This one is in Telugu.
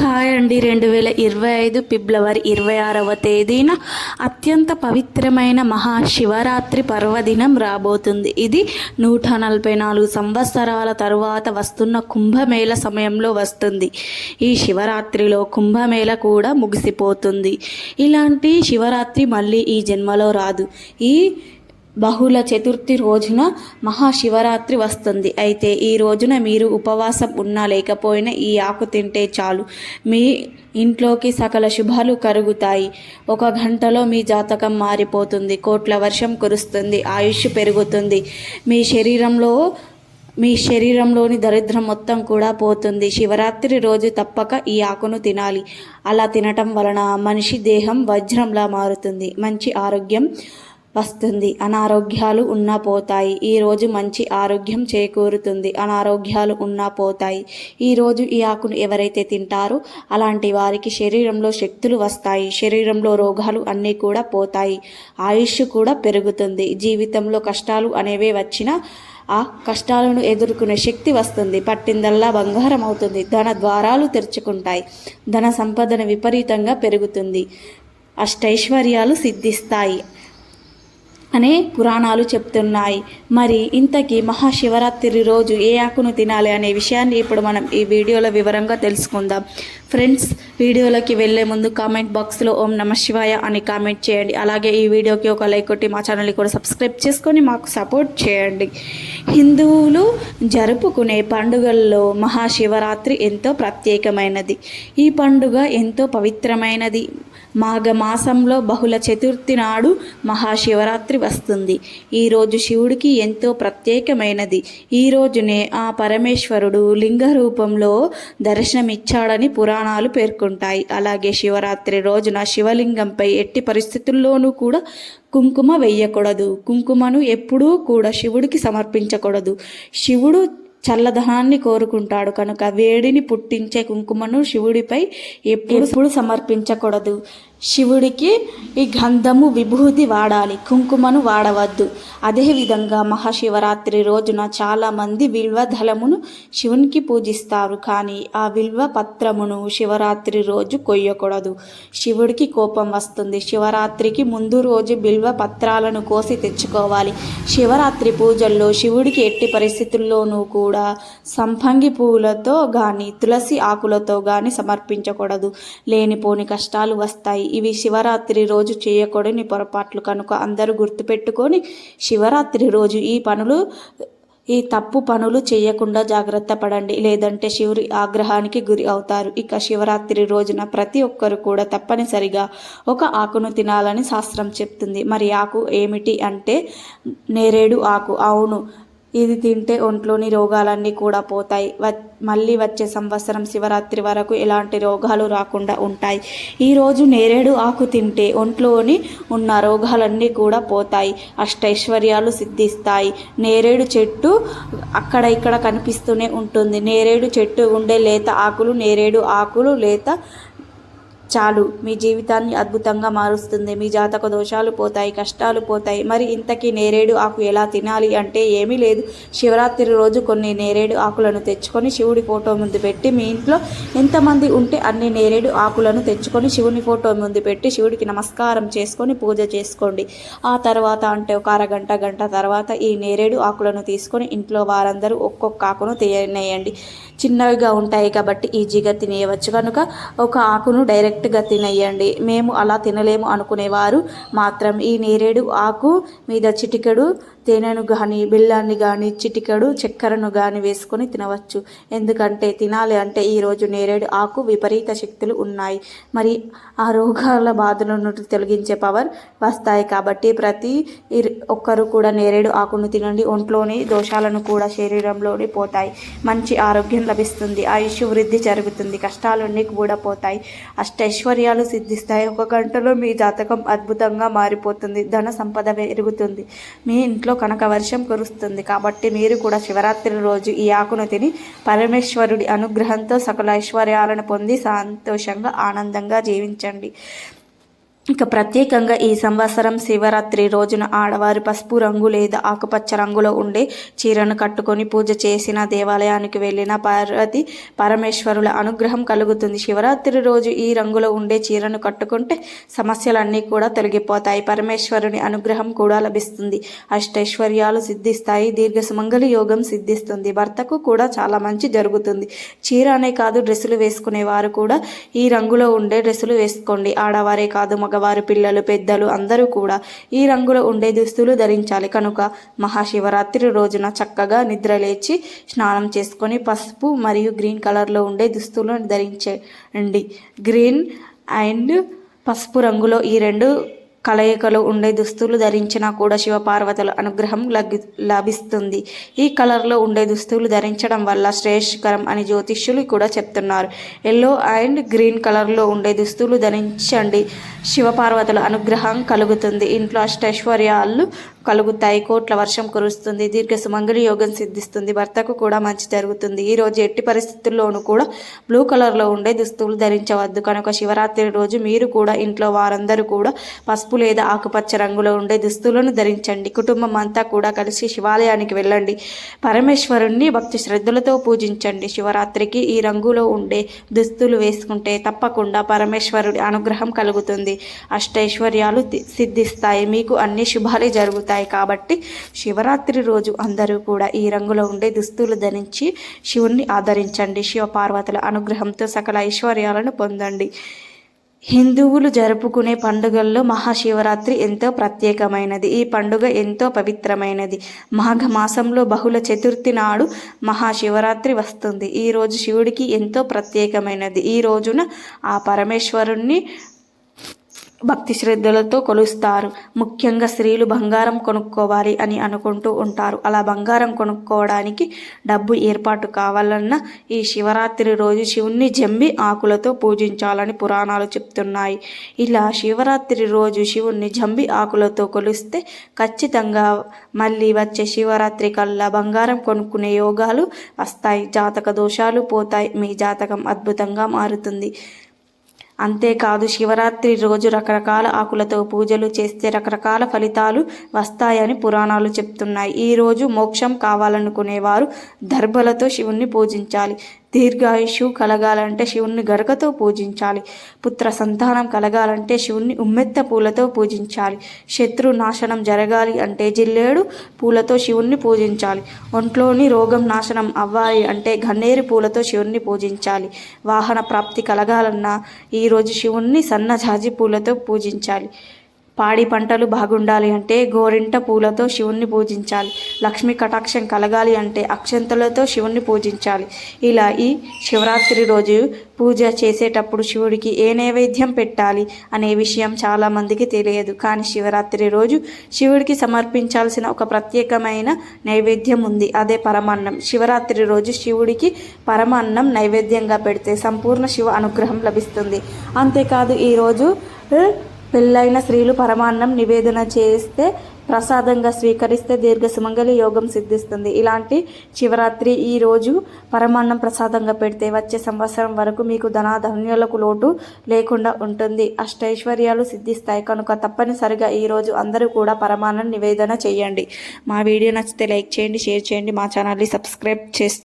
హాయ్ అండి రెండు వేల ఇరవై ఐదు ఫిబ్రవరి ఇరవై ఆరవ తేదీన అత్యంత పవిత్రమైన మహాశివరాత్రి పర్వదినం రాబోతుంది. ఇది నూట నలభై నాలుగు సంవత్సరాల తరువాత వస్తున్న కుంభమేళ సమయంలో వస్తుంది. ఈ శివరాత్రిలో కుంభమేళ కూడా ముగిసిపోతుంది. ఇలాంటి శివరాత్రి మళ్ళీ ఈ జన్మలో రాదు. ఈ బహుళ చతుర్థి రోజున మహాశివరాత్రి వస్తుంది. అయితే ఈ రోజున మీరు ఉపవాసం ఉన్నా లేకపోయినా ఈ ఆకు తింటే చాలు. మీ ఇంట్లోకి సకల శుభాలు కరుగుతాయి. ఒక గంటలో మీ జాతకం మారిపోతుంది. కోట్ల వర్షం కురుస్తుంది. ఆయుష్ పెరుగుతుంది. మీ శరీరంలో మీ శరీరంలోని దరిద్రం మొత్తం కూడా పోతుంది. శివరాత్రి రోజు తప్పక ఈ ఆకును తినాలి. అలా తినటం వలన మనిషి దేహం వజ్రంలా మారుతుంది. మంచి ఆరోగ్యం వస్తుంది. అనారోగ్యాలు ఉన్నా పోతాయి. ఈరోజు మంచి ఆరోగ్యం చేకూరుతుంది. అనారోగ్యాలు ఉన్నా పోతాయి. ఈరోజు ఈ ఆకును ఎవరైతే తింటారో అలాంటి వారికి శరీరంలో శక్తులు వస్తాయి. శరీరంలో రోగాలు అన్నీ కూడా పోతాయి. ఆయుష్ కూడా పెరుగుతుంది. జీవితంలో కష్టాలు అనేవే వచ్చినా ఆ కష్టాలను ఎదుర్కొనే శక్తి వస్తుంది. పట్టిందల్లా బంగారం అవుతుంది. ధన ద్వారాలు తెరుచుకుంటాయి. ధన సంపదన విపరీతంగా పెరుగుతుంది. అష్టైశ్వర్యాలు సిద్ధిస్తాయి. అనే పురాణాలు చెప్తున్నాయి. మరి ఇంతకీ మహాశివరాత్రి రోజు ఏ ఆకును తినాలి అనే విషయాన్ని ఇప్పుడు మనం ఈ వీడియోలో వివరంగా తెలుసుకుందాం. ఫ్రెండ్స్ వీడియోలోకి వెళ్ళే ముందు కామెంట్ బాక్స్లో ఓం నమ శివాయ అని కామెంట్ చేయండి. అలాగే ఈ వీడియోకి ఒక లైక్ కొట్టి మా ఛానల్ని కూడా సబ్స్క్రైబ్ చేసుకొని మాకు సపోర్ట్ చేయండి. హిందువులు జరుపుకునే పండుగల్లో మహాశివరాత్రి ఎంతో ప్రత్యేకమైనది. ఈ పండుగ ఎంతో పవిత్రమైనది. మాఘమాసంలో బహుళ చతుర్థి నాడు మహాశివరాత్రి వస్తుంది. ఈరోజు శివుడికి ఎంతో ప్రత్యేకమైనది. ఈ రోజునే ఆ పరమేశ్వరుడు లింగ రూపంలో దర్శనమిచ్చాడని పురాణాలు పేర్కొంటాయి. అలాగే శివరాత్రి రోజున శివలింగంపై ఎట్టి పరిస్థితుల్లోనూ కూడా కుంకుమ వెయ్యకూడదు కుంకుమను ఎప్పుడూ కూడా శివుడికి సమర్పించకూడదు. శివుడు చల్లదనాన్ని కోరుకుంటాడు. కనుక వేడిని పుట్టించే కుంకుమను శివుడిపై ఎప్పుడు సమర్పించకూడదు. శివుడికి ఈ గంధము విభూతి వాడాలి కుంకుమను వాడవద్దు. అదేవిధంగా మహాశివరాత్రి రోజున చాలామంది విల్వ దళమును శివునికి పూజిస్తారు. కానీ ఆ విల్వ పత్రమును శివరాత్రి రోజు కొయ్యకూడదు. శివుడికి కోపం వస్తుంది. శివరాత్రికి ముందు రోజు బిల్వ పత్రాలను కోసి తెచ్చుకోవాలి. శివరాత్రి పూజల్లో శివుడికి ఎట్టి పరిస్థితుల్లోనూ కూడా సంపంగి పువ్వులతో కానీ తులసి ఆకులతో కానీ సమర్పించకూడదు. లేనిపోని కష్టాలు వస్తాయి. ఇవి శివరాత్రి రోజు చేయకూడని పొరపాట్లు. కనుక అందరూ గుర్తుపెట్టుకొని శివరాత్రి రోజు ఈ పనులు ఈ తప్పు పనులు చేయకుండా జాగ్రత్త పడండి. లేదంటే శివుడి ఆగ్రహానికి గురి అవుతారు. ఇక శివరాత్రి రోజున ప్రతి ఒక్కరు కూడా తప్పనిసరిగా ఒక ఆకును తినాలని శాస్త్రం చెప్తుంది. మరి ఆకు ఏమిటి అంటే నేరేడు ఆకు. అవును ఇది తింటే ఒంట్లోని రోగాలన్నీ కూడా పోతాయి. వ మళ్ళీ వచ్చే సంవత్సరం శివరాత్రి వరకు ఎలాంటి రోగాలు రాకుండా ఉంటాయి. ఈరోజు నేరేడు ఆకు తింటే ఒంట్లోని ఉన్న రోగాలన్నీ కూడా పోతాయి. అష్టైశ్వర్యాలు సిద్ధిస్తాయి. నేరేడు చెట్టు అక్కడ ఇక్కడ కనిపిస్తూనే ఉంటుంది. నేరేడు చెట్టు ఉండే లేత ఆకులు నేరేడు ఆకులు లేత చాలు మీ జీవితాన్ని అద్భుతంగా మారుస్తుంది. మీ జాతక దోషాలు పోతాయి కష్టాలు పోతాయి. మరి ఇంతకీ నేరేడు ఆకు ఎలా తినాలి అంటే ఏమీ లేదు. శివరాత్రి రోజు కొన్ని నేరేడు ఆకులను తెచ్చుకొని శివుడి ఫోటో ముందు పెట్టి మీ ఇంట్లో ఎంతమంది ఉంటే అన్ని నేరేడు ఆకులను తెచ్చుకొని శివుని ఫోటో ముందు పెట్టి శివుడికి నమస్కారం చేసుకొని పూజ చేసుకోండి. ఆ తర్వాత అంటే ఒక అరగంట గంట తర్వాత ఈ నేరేడు ఆకులను తీసుకొని ఇంట్లో వారందరూ ఒక్కొక్క ఆకును తీయనేయండి చిన్నవిగా ఉంటాయి కాబట్టి ఈజీగా తినేయవచ్చు. కనుక ఒక ఆకును డైరెక్ట్ డైరెక్ట్గా తినేయండి. మేము అలా తినలేము అనుకునేవారు. మాత్రం ఈ నేరేడు ఆకు మీద చిటికెడు తేనెను కానీ బెల్లాన్ని కానీ చిటికెడు చక్కెరను కానీ వేసుకొని తినవచ్చు. ఎందుకంటే తినాలి అంటే ఈరోజు నేరేడు ఆకు విపరీత శక్తులు ఉన్నాయి. మరి ఆ రోగాల బాధలను తొలగించే పవర్ వస్తాయి కాబట్టి ప్రతి ఇర్- ఒక్కరు కూడా నేరేడు ఆకును తినండి. ఒంట్లోని దోషాలను కూడా శరీరంలోని పోతాయి. మంచి ఆరోగ్యం లభిస్తుంది. ఆయుష్ వృద్ధి జరుగుతుంది. కష్టాలన్నీ కూడా పోతాయి. ఐశ్వర్యాలు సిద్ధిస్తాయి. ఒక గంటలో మీ జాతకం అద్భుతంగా మారిపోతుంది. ధన సంపద పెరుగుతుంది. మీ ఇంట్లో కనక వర్షం కురుస్తుంది. కాబట్టి మీరు కూడా శివరాత్రి రోజు ఈ ఆకును తిని పరమేశ్వరుడి అనుగ్రహంతో సకల ఐశ్వర్యాలను పొంది సంతోషంగా ఆనందంగా జీవించండి. ఇక ప్రత్యేకంగా ఈ సంవత్సరం శివరాత్రి రోజున ఆడవారు పసుపు రంగు లేదా ఆకుపచ్చ రంగులో ఉండే చీరను కట్టుకొని పూజ చేసిన దేవాలయానికి వెళ్ళిన పార్వతి పరమేశ్వరుల అనుగ్రహం కలుగుతుంది. శివరాత్రి రోజు ఈ రంగులో ఉండే చీరను కట్టుకుంటే సమస్యలన్నీ కూడా తొలగిపోతాయి. పరమేశ్వరుని అనుగ్రహం కూడా లభిస్తుంది. అష్టైశ్వర్యాలు సిద్ధిస్తాయి. దీర్ఘ సుమంగళి యోగం సిద్ధిస్తుంది. భర్తకు కూడా చాలా మంచి జరుగుతుంది. చీర అనే కాదు డ్రెస్సులు వేసుకునే వారు కూడా ఈ రంగులో ఉండే డ్రెస్సులు వేసుకోండి. ఆడవారే కాదు మగవారు పిల్లలు పెద్దలు అందరూ కూడా ఈ రంగులో ఉండే దుస్తులు ధరించాలి. కనుక మహాశివరాత్రి రోజున చక్కగా నిద్రలేచి స్నానం చేసుకొని పసుపు మరియు గ్రీన్ కలర్లో ఉండే దుస్తులను ధరించండి. గ్రీన్ అండ్ పసుపు రంగులో ఈ రెండు కలయికలు ఉండే దుస్తులు ధరించినా కూడా శివపార్వతుల అనుగ్రహం లభిస్తుంది. ఈ కలర్లో ఉండే దుస్తులు ధరించడం వల్ల శ్రేష్కరం అని జ్యోతిష్యులు కూడా చెప్తున్నారు. ఎల్లో అండ్ గ్రీన్ కలర్లో ఉండే దుస్తులు ధరించండి. శివపార్వతుల అనుగ్రహం కలుగుతుంది. ఇంట్లో అష్టైశ్వర్యాలు కలుగుతాయి కోట్ల వర్షం కురుస్తుంది దీర్ఘ సుమంగళి యోగం సిద్ధిస్తుంది భర్తకు కూడా మంచి జరుగుతుంది. ఈ రోజు ఎట్టి పరిస్థితుల్లోనూ కూడా బ్లూ కలర్లో ఉండే దుస్తులు ధరించవద్దు. కనుక శివరాత్రి రోజు మీరు కూడా ఇంట్లో వారందరూ కూడా పసుపు లేదా ఆకుపచ్చ రంగులో ఉండే దుస్తులను ధరించండి. కుటుంబం అంతా కూడా కలిసి శివాలయానికి వెళ్ళండి. పరమేశ్వరుణ్ణి భక్తి శ్రద్ధలతో పూజించండి. శివరాత్రికి ఈ రంగులో ఉండే దుస్తులు వేసుకుంటే తప్పకుండా పరమేశ్వరుడి అనుగ్రహం కలుగుతుంది. అష్టైశ్వర్యాలు సిద్ధిస్తాయి. మీకు అన్ని శుభాలే జరుగుతాయి. కాబట్టి శివరాత్రి రోజు అందరూ కూడా ఈ రంగులో ఉండే దుస్తులు ధరించి శివుణ్ణి ఆదరించండి. శివ పార్వతుల అనుగ్రహంతో సకల ఐశ్వర్యాలను పొందండి. హిందువులు జరుపుకునే పండుగల్లో మహాశివరాత్రి ఎంతో ప్రత్యేకమైనది. ఈ పండుగ ఎంతో పవిత్రమైనది. మాఘ మాసంలో బహుళ చతుర్థి నాడు మహాశివరాత్రి వస్తుంది. ఈ రోజు శివుడికి ఎంతో ప్రత్యేకమైనది. ఈ రోజున ఆ పరమేశ్వరుణ్ణి భక్తి శ్రద్ధలతో కొలుస్తారు. ముఖ్యంగా స్త్రీలు బంగారం కొనుక్కోవాలి అని అనుకుంటూ ఉంటారు. అలా బంగారం కొనుక్కోవడానికి డబ్బు ఏర్పాటు కావాలన్నా ఈ శివరాత్రి రోజు శివుణ్ణి జంబి ఆకులతో పూజించాలని పురాణాలు చెప్తున్నాయి. ఇలా శివరాత్రి రోజు శివుణ్ణి జంబి ఆకులతో కొలిస్తే ఖచ్చితంగా మళ్ళీ వచ్చే శివరాత్రి కల్లా బంగారం కొనుక్కునే యోగాలు వస్తాయి. జాతక దోషాలు పోతాయి. మీ జాతకం అద్భుతంగా మారుతుంది. అంతేకాదు శివరాత్రి రోజు రకరకాల ఆకులతో పూజలు చేస్తే రకరకాల ఫలితాలు వస్తాయని పురాణాలు చెప్తున్నాయి. ఈ రోజు మోక్షం కావాలనుకునేవారు దర్భలతో శివుణ్ణి పూజించాలి. దీర్ఘాయుషు కలగాలంటే శివుణ్ణి గరకతో పూజించాలి. పుత్ర సంతానం కలగాలంటే శివుణ్ణి ఉమ్మెత్త పూలతో పూజించాలి. శత్రు నాశనం జరగాలి అంటే జిల్లేడు పూలతో శివుణ్ణి పూజించాలి. ఒంట్లోని రోగం నాశనం అవ్వాలి అంటే గన్నేరు పూలతో శివుణ్ణి పూజించాలి. వాహన ప్రాప్తి కలగాలన్నా ఈరోజు శివుణ్ణి సన్నజాజి పూలతో పూజించాలి. పాడి పంటలు బాగుండాలి అంటే గోరింట పూలతో శివుణ్ణి పూజించాలి. లక్ష్మీ కటాక్షం కలగాలి అంటే అక్షంతలతో శివుణ్ణి పూజించాలి. ఇలా ఈ శివరాత్రి రోజు పూజ చేసేటప్పుడు శివుడికి ఏ నైవేద్యం పెట్టాలి అనే విషయం చాలామందికి తెలియదు. కానీ శివరాత్రి రోజు శివుడికి సమర్పించాల్సిన ఒక ప్రత్యేకమైన నైవేద్యం ఉంది. అదే పరమాన్నం. శివరాత్రి రోజు శివుడికి పరమాన్నం నైవేద్యంగా పెడితే సంపూర్ణ శివ అనుగ్రహం లభిస్తుంది. అంతేకాదు ఈరోజు పెళ్ళైన స్త్రీలు పరమాన్నం నివేదన చేస్తే ప్రసాదంగా స్వీకరిస్తే దీర్ఘ సుమంగళి యోగం సిద్ధిస్తుంది. ఇలాంటి శివరాత్రి ఈ రోజు పరమాన్నం ప్రసాదంగా పెడితే వచ్చే సంవత్సరం వరకు మీకు ధనాధన్యులకు లోటు లేకుండా ఉంటుంది. అష్టైశ్వర్యాలు సిద్ధిస్తాయి. కనుక తప్పనిసరిగా ఈ రోజు అందరూ కూడా పరమాన్నం నివేదన చేయండి. మా వీడియో నచ్చితే లైక్ చేయండి షేర్ చేయండి. మా ఛానల్ని సబ్స్క్రైబ్ చేస్తే